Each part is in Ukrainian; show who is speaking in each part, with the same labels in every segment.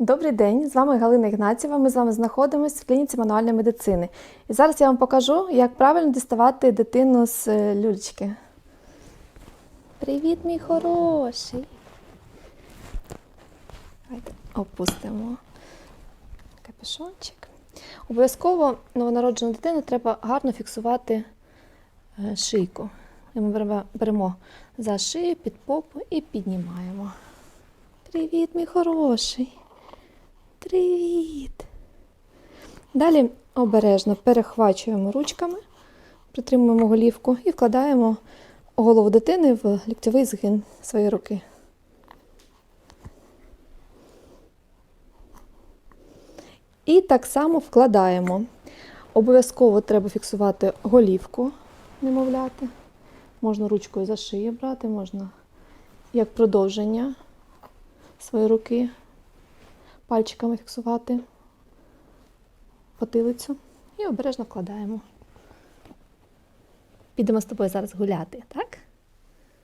Speaker 1: Добрий день, з вами Галина Ігнатєва. Ми з вами знаходимося в клініці мануальної медицини. І зараз я вам покажу, як правильно діставати дитину з е, люльчики. Привіт, мій хороший. Давайте опустимо капюшончик. Обов'язково новонароджену дитину треба гарно фіксувати е, шийку. І Ми беремо за шию під попу і піднімаємо. Привіт, мій хороший. Привіт. Далі обережно перехвачуємо ручками, притримуємо голівку і вкладаємо голову дитини в ліктьовий згин своєї руки. І так само вкладаємо. Обов'язково треба фіксувати голівку немовляти. Можна ручкою за шию брати, можна як продовження своєї руки пальчиками фіксувати потилицю і обережно вкладаємо. Підемо з тобою зараз гуляти, так?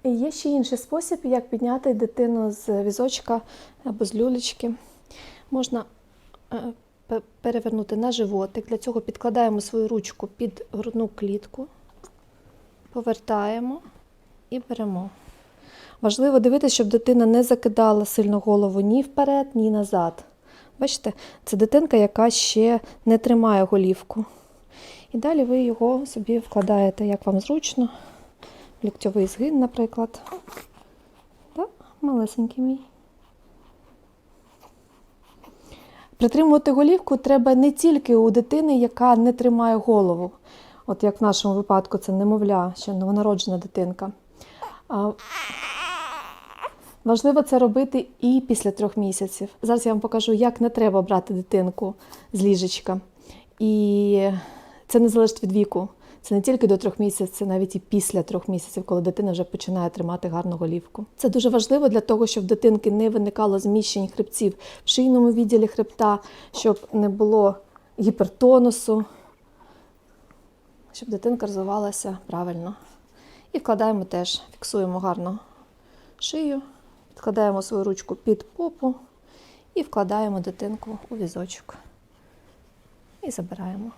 Speaker 1: І є ще інший спосіб, як підняти дитину з візочка або з люлечки. Можна е, перевернути на животик. Для цього підкладаємо свою ручку під грудну клітку, повертаємо і беремо. Важливо дивитися, щоб дитина не закидала сильно голову ні вперед, ні назад. Бачите, це дитинка, яка ще не тримає голівку. І далі ви його собі вкладаєте, як вам зручно. Ліктьовий згин, наприклад. Так, малесенький мій. Притримувати голівку треба не тільки у дитини, яка не тримає голову. От як в нашому випадку це немовля, ще новонароджена дитинка. Важливо це робити і після трьох місяців. Зараз я вам покажу, як не треба брати дитинку з ліжечка. І це не залежить від віку. Це не тільки до трьох місяців, це навіть і після трьох місяців, коли дитина вже починає тримати гарну голівку. Це дуже важливо для того, щоб в дитинки не виникало зміщень хребців в шийному відділі хребта, щоб не було гіпертонусу, щоб дитинка розвивалася правильно. І вкладаємо теж, фіксуємо гарно шию, підкладаємо свою ручку під попу і вкладаємо дитинку у візочок. І забираємо.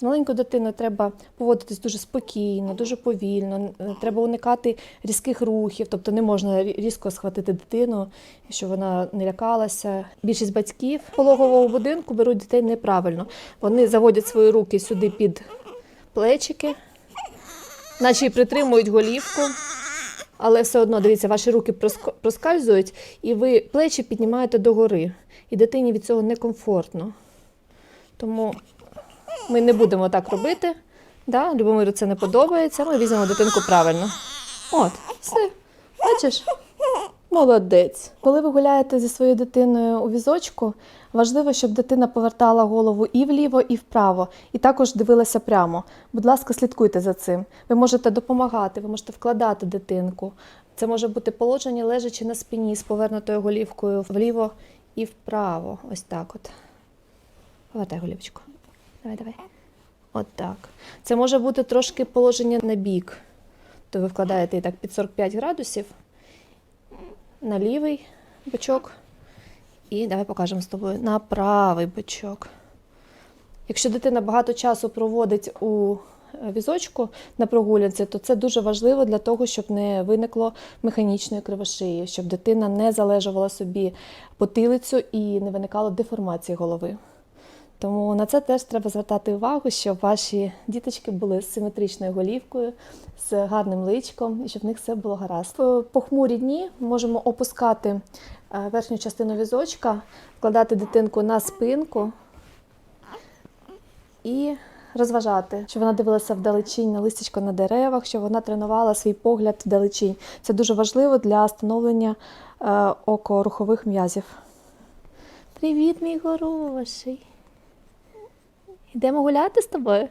Speaker 1: З маленькою дитиною треба поводитись дуже спокійно, дуже повільно. Треба уникати різких рухів, тобто не можна різко схватити дитину, щоб вона не лякалася. Більшість батьків пологового будинку беруть дітей неправильно. Вони заводять свої руки сюди під плечики, наче й притримують голівку. Але все одно, дивіться, ваші руки проск- проскальзують, і ви плечі піднімаєте догори. І дитині від цього некомфортно. Тому ми не будемо так робити. Да? Любомиру це не подобається. Ми візьмемо дитинку правильно. От, все. Бачиш? Молодець. Коли ви гуляєте зі своєю дитиною у візочку, важливо, щоб дитина повертала голову і вліво, і вправо, і також дивилася прямо. Будь ласка, слідкуйте за цим. Ви можете допомагати, ви можете вкладати дитинку. Це може бути положення, лежачи на спині з повернутою голівкою вліво і вправо. Ось так от. Повертай голівочку. Давай, давай. От так. Це може бути трошки положення на бік. То ви вкладаєте і так під 45 градусів на лівий бочок. І давай покажемо з тобою на правий бочок. Якщо дитина багато часу проводить у е, візочку на прогулянці, то це дуже важливо для того, щоб не виникло механічної кривошиї, щоб дитина не залежувала собі потилицю і не виникало деформації голови. Тому на це теж треба звертати увагу, щоб ваші діточки були з симетричною голівкою, з гарним личком, і щоб в них все було гаразд. В похмурі дні можемо опускати е, верхню частину візочка, вкладати дитинку на спинку і розважати, щоб вона дивилася вдалечінь на листячко на деревах, щоб вона тренувала свій погляд вдалечінь. Це дуже важливо для встановлення е, окорухових м'язів. Привіт, мій хороший. Йдемо гуляти з тобою?